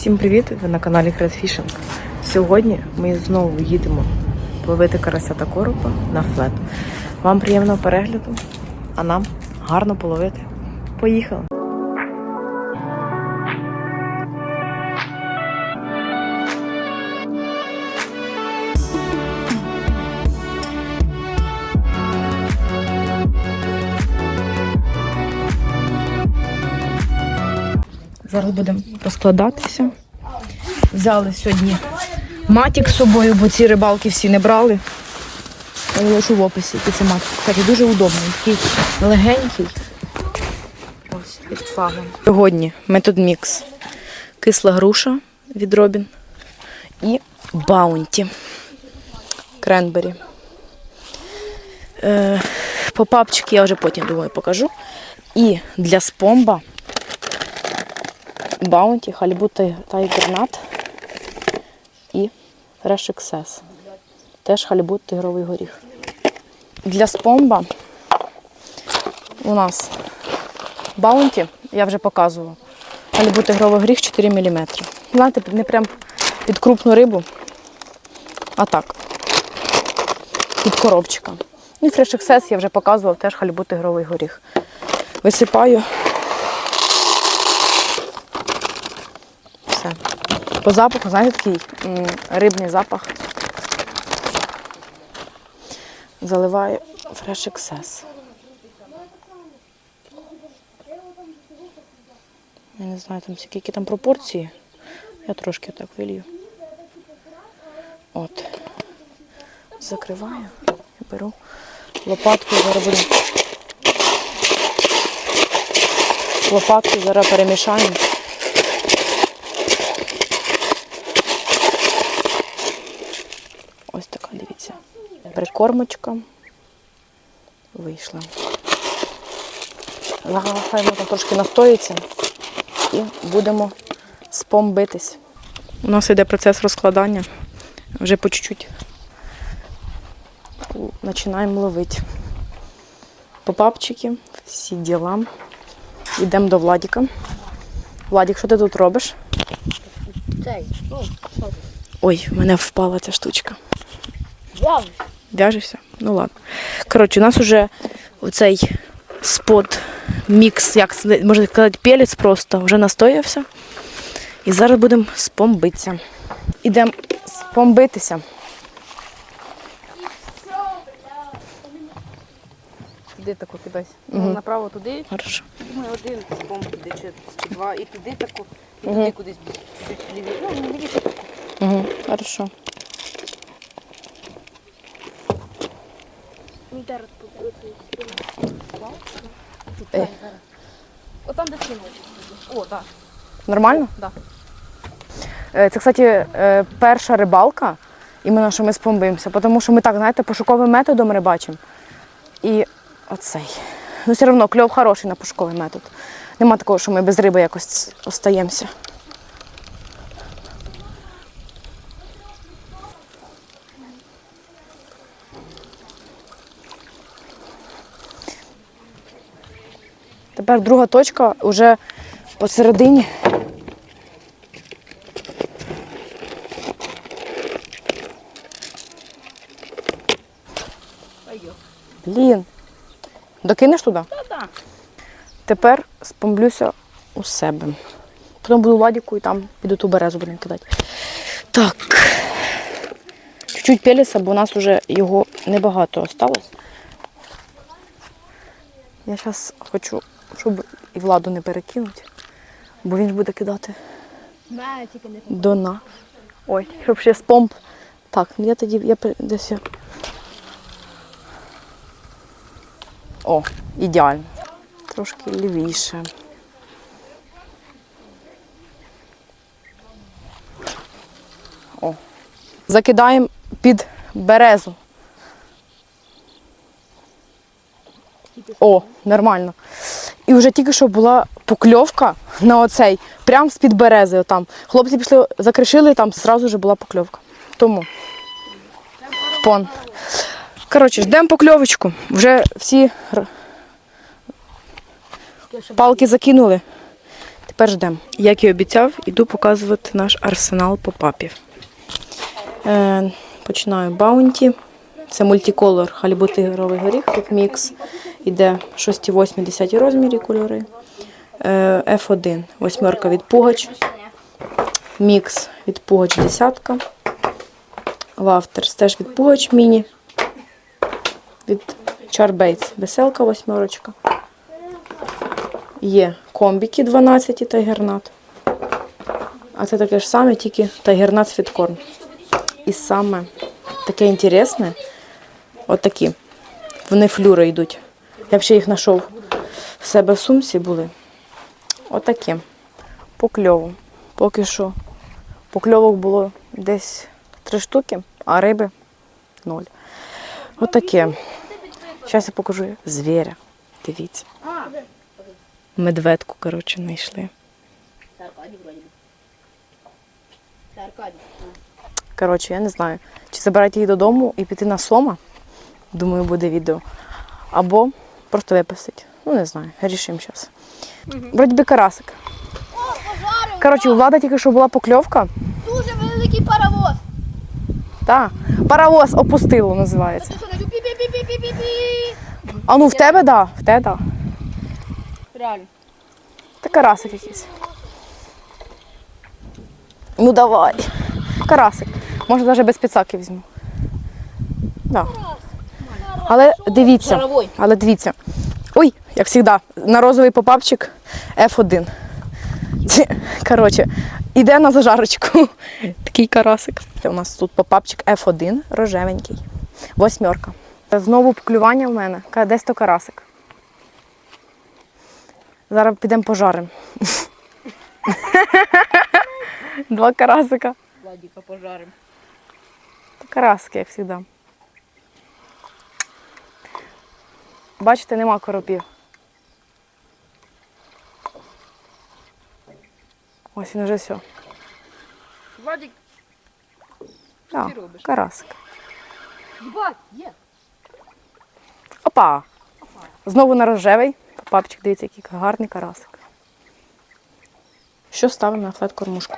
Всім привіт! Ви на каналі Fishing. Сьогодні ми знову їдемо ловити карася та коропа на флет. Вам приємного перегляду, а нам гарно половити. Поїхали! Зараз будемо розкладатися. Взяли сьогодні матік з собою, бо ці рибалки всі не брали. Я лишу в описі, який це матік. Кстати, дуже удобний, такий легенький. Ось під флагом. Сьогодні метод мікс. Кисла груша від Робін і баунті. Кренбері. Е, попапчики я вже потім думаю покажу. І для спомба Баунті, Халібут Тайгернат і Fresh XS. Теж халібут тигровий горіх. Для спомба у нас баунті, я вже показувала. Халібут тигровий горіх 4 мм. Знаєте, не прям під крупну рибу, а так. Під коробчика. І Fresh XS я вже показувала, теж халібут тигровий горіх. Висипаю. Все. По запаху, знаєте, такий рибний запах. Заливаю Fresh XS. Я не знаю, там скільки там пропорції. Я трошки так вилью. От. Закриваю і беру лопаткою зараз буду. Лопаткою зараз перемішаємо. Ось така, дивіться. Прикормочка вийшла. Хай там трошки настоїться і будемо спомбитись. У нас йде процес розкладання. Вже по чуть-чуть починаємо ловити. Попапчики, всі діла. Йдемо до Владіка. Владік, що ти тут робиш? Ну? Ой, в мене впала ця штучка. В'яжешся? Ну ладно. Коротше, у нас вже оцей спот, мікс, як можна сказати, пелець просто вже настоявся. І зараз будемо спомбитися. Ідемо спомбитися. Туди тако кидайся. Ну, направо туди, Хорошо. думаю, один спом піде, чи, чи два, і піди тако, і туди кудись чуть лівіше. Ну, лівіше. Угу, хорошо. Е. Отам де сіно. О, так. Нормально? Да. Е, Це, кстати, е, перша рибалка, іменно що ми спомбимося, тому що ми так, знаєте, пошуковим методом рибачимо. І оцей. Ну, все одно кльов хороший на пошуковий метод. Нема такого, що ми без риби якось остаємося. Тепер друга точка вже посередині. Блін. Докинеш туди? Та-да. Тепер спомблюся у себе. Потім буду ладіку і там піду ту березу будемо кидати. Так. Чуть-чуть пеліса, бо у нас вже його небагато осталось. Я зараз хочу, щоб і владу не перекинути, бо він ж буде кидати до нас. Ой, щоб ще спомп. Так, ну я тоді я десь. я- О, ідеально. Трошки лівіше. О. Закидаємо під березу. О, нормально. І вже тільки що була покльовка на оцей, прямо з-під берези. Отам. Хлопці пішли, закришили, там зразу вже була покльовка. Тому. Пон. Коротше, ждемо покльовочку. Вже всі палки закинули. Тепер ждемо. Як і обіцяв, іду показувати наш арсенал попапів. Е, починаю баунті. Це мультиколор халібутигровий горіх. Тут мікс. Іде 6, 8, 10 розмірі кольори. Е, F1, восьмерка від Пугач. Мікс від Пугач десятка. Лафтерс теж від Пугач міні. Від Чарбейтс веселка восьмерочка. Є комбіки 12 тайгернат. А це таке ж саме, тільки тайгернат світкорн. І саме таке інтересне, от такі. Вони флюри йдуть. Я ще їх знайшов в себе в сумці були. Отакі. По кльову. Поки що покльовок було десь три штуки, а риби ноль. Отаке. Зараз я покажу звіря. Дивіться. Медведку, коротше, знайшли. Коротше, я не знаю, чи забирати її додому і піти на сома. Думаю, буде відео. Або просто випустити. Ну, не знаю, рішимо зараз. Вроді би карасик. Коротше, у влада тільки що була покльовка. Дуже великий паровоз. Так, паровоз опустило називається. А ну в тебе да, в тебе да. Реально. Та карасик якийсь. Ну давай. Карасик. Може навіть без підсаки візьму. Да. Але дивіться. Але дивіться. Ой, як завжди, на розовий попапчик F1. Коротше, іде на зажарочку. Такий карасик. У нас тут попапчик F1, рожевенький. Восьмерка. Знову клювання в мене. Десь то карасик. Зараз підемо пожаримо. Два карасика. Владіка пожарим. Караски, як завжди. Бачите, нема коропів. Ось він вже все. Владик, Да, ти робиш? карасик. Бать, є. Опа! Знову на рожевий. Папчик, дивіться, який гарний карасик. Що ставимо на флет кормушку?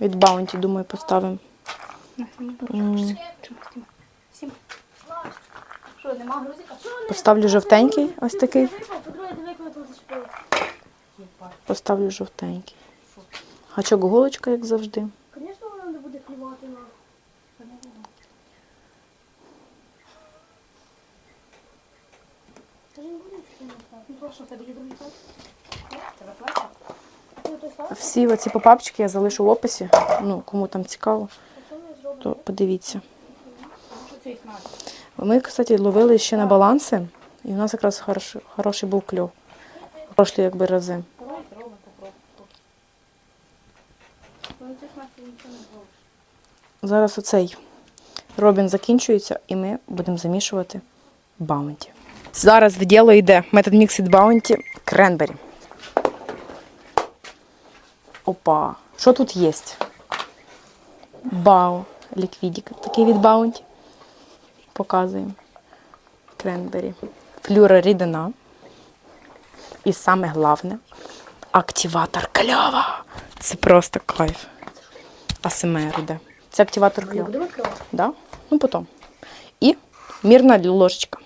Від баунті, думаю, поставимо. М, Що, нема грузика? Поставлю жовтенький, ось такий. Поставлю жовтенький. Гачок голочка, як завжди. Звісно, вона не буде клювати на. Ну? Всі оці попапчики я залишу в описі. Ну, кому там цікаво, то подивіться. Ми, кстати, ловили ще на баланси, і у нас якраз хороший, хороший був кльов. Прошлі якби рази. Зараз оцей Робін закінчується, і ми будемо замішувати баунті. Зараз в діло йде метод мікс від баунті кренбері. Опа, що тут є? Бау, ліквідік, такий від баунті. Показуємо. Кренбері. Флюра рідина. І саме головне активатор кльова. Це просто кайф. АСМР іде. Це активатор кльова. Да? Ну, потім. І мірна ложечка.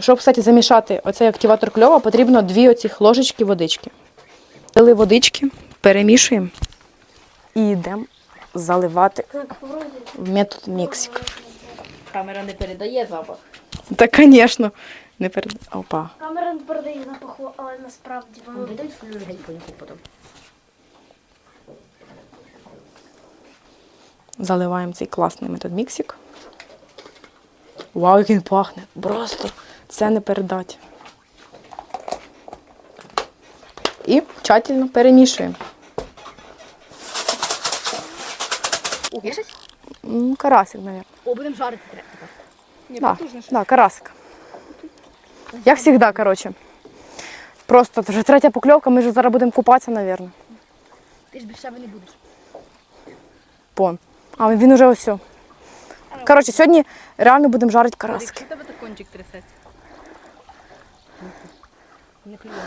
Щоб, кстати, замішати оцей активатор кльова, потрібно дві оцих ложечки водички. Дали водички, перемішуємо і йдемо заливати в метод міксик. Камера не передає запах. Та, звісно, не перед... Опа. Камера не передає запаху, але насправді воно Дай свою легеньку нюхай потім. Заливаємо цей класний метод міксик. Вау, як він пахне! Просто це не передати. І тщательно перемішуємо. Є щось? М, Карасик, мабуть. О, будемо жарити треба. Ні, Да, потужно да, карасик. Як завжди, коротше. Просто вже третя покльовка, ми вже зараз будемо купатися, мабуть. Ти ж більше не будеш. Пон. А він уже ось. Коротше, сьогодні реально будемо жарити карасики. тебе так кончик трясеться? Не клювати.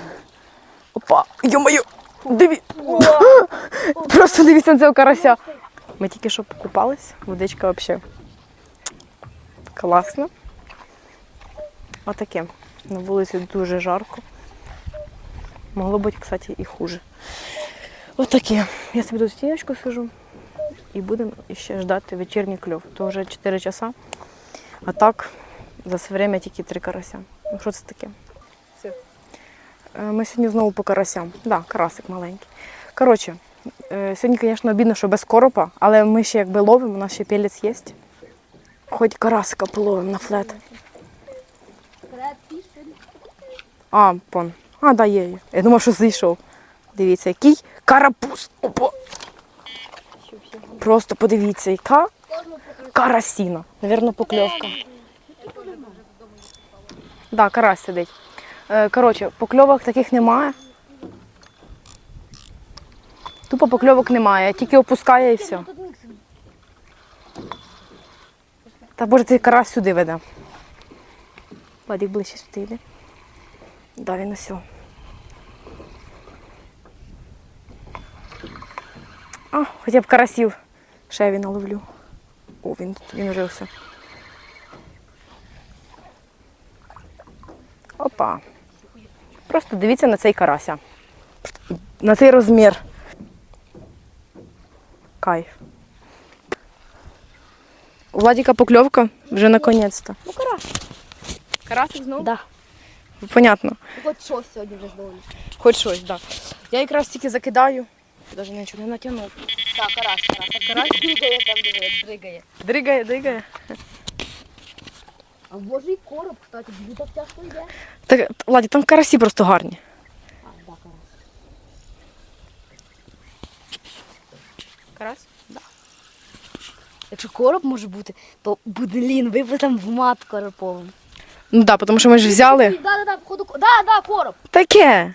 Опа, йо-моє, диві. Просто дивіться на цього карася. Ми тільки що покупались, водичка взагалі класна. Отаке. На вулиці дуже жарко. Могло бути, кстати, і хуже. Отаке. Я собі тут стіночку сижу і будемо ще ждати вечірній кльов. То вже 4 часа. А так, за все время тільки 3 карася. Ну що це таке? Е, Ми сьогодні знову по карасям. Так, да, карасик маленький. Коротше, сьогодні, звісно, обідно, що без коропа, але ми ще якби ловимо, у нас ще пелець є. Хоч карасика половимо на флет. А, пон. А, да, є. Я думав, що зійшов. Дивіться, який карапуз. Опа. Просто подивіться, яка карасіна. Навірно, покльовка. Да, карась сидить. Е, Коротше, покльовок таких немає. Тупо покльовок немає, тільки опускає і все. Та боже, цей карась сюди веде. Вадик ближче сюди йде. Да, він ось. А, хоча б карасів ще він наловлю. О, він, він вже. Опа. Просто дивіться на цей карася. На цей розмір. Кайф. У Владіка покльовка вже наконець-то. Ну, карась. Карасик знову? Да. Понятно. Хоч щось сьогодні вже здобули. Хоч щось, так. Да. Я якраз тільки закидаю. Навіть нічого не натягнув. Так, карась, карась. А карась дригає там, дригає. Дригає, дригає. А божий короб, кстати, дуже так тяжко йде. Так, Владі, там карасі просто гарні. А, да, карась. Карась? Якщо короб може бути, то блін, ви б там в мат короповим. Ну так, да, тому що ми ж взяли. Да, да, да, походу, да, да, короб. Таке.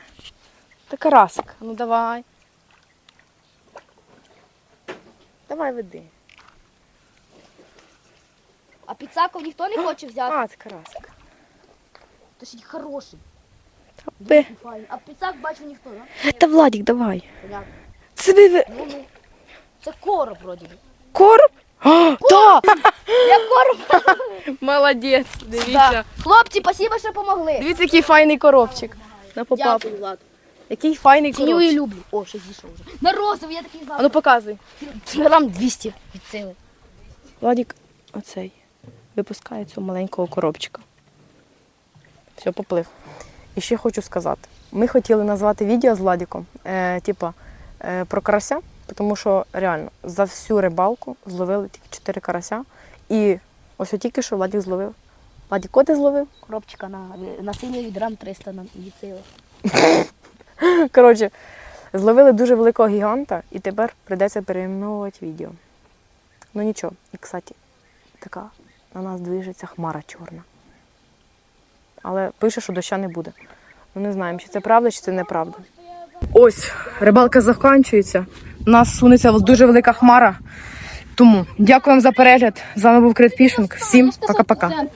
Та карасик. Ну давай. Давай веди. А підсаков ніхто не хоче взяти. А, це карасик. То ж хороший. Бе. Файний. А підсак бачу ніхто, да? Та Владік, давай. Понятно. Це ви... Ну, ну. Це короб, вроді. короб? А! Я короб. Молодець, Да. Хлопці, спасибо, що помогли. Дивіться, який файний коробчик. На попап. Дякую, Влад. Який файний Ціню і коробчик. люблю. О, ще зійшов вже. На розовий, я такий А знав. ну показуй. Грам 200 від сили. Владік оцей випускає цього маленького коробчика. Все, поплив. І ще хочу сказати: ми хотіли назвати відео з Владіком, е, типа, е, про карася, тому що реально за всю рибалку зловили тільки 4 карася. І ось тільки що Владік зловив. Владік, кого ти зловив? Коробчика на, на синій від грам 300 на від сили. Коротше, зловили дуже великого гіганта, і тепер прийдеться переіменовувати відео. Ну нічого, і кстати, така на нас движеться хмара чорна. Але пише, що доща не буде. Ну не знаємо, чи це правда, чи це неправда. Ось, рибалка закінчується. Нас сунеться дуже велика хмара. Тому дякуємо за перегляд. З вами був Крит Фішинг. Всім пока-пока.